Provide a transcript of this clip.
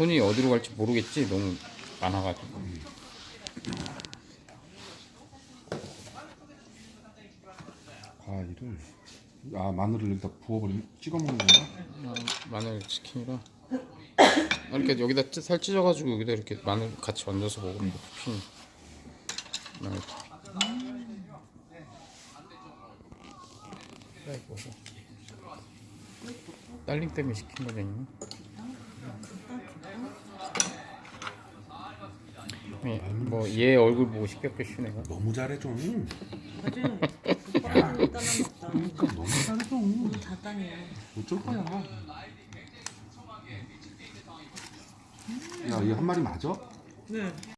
손이 어디로 갈지 모르겠지. 너무 많아가지고. 과일을? 아 마늘을 여기다 부어버리면 찍어 먹는 건가? 아, 마늘 치킨이라. 아, 이렇게 여기다 찌- 살 찢어가지고 여기다 이렇게 마늘 같이 얹어서 먹으면 피 마늘 아이고 딸링 때문에 시킨 거잖니 뭐얘 얼굴 보고 시켰겠슈 내가 너무 잘해 좀. 먹다. 그러니까 너무 잘해 좀. 자단이야. 어쩔 거야. 야, 이한 마리 맞아? 네.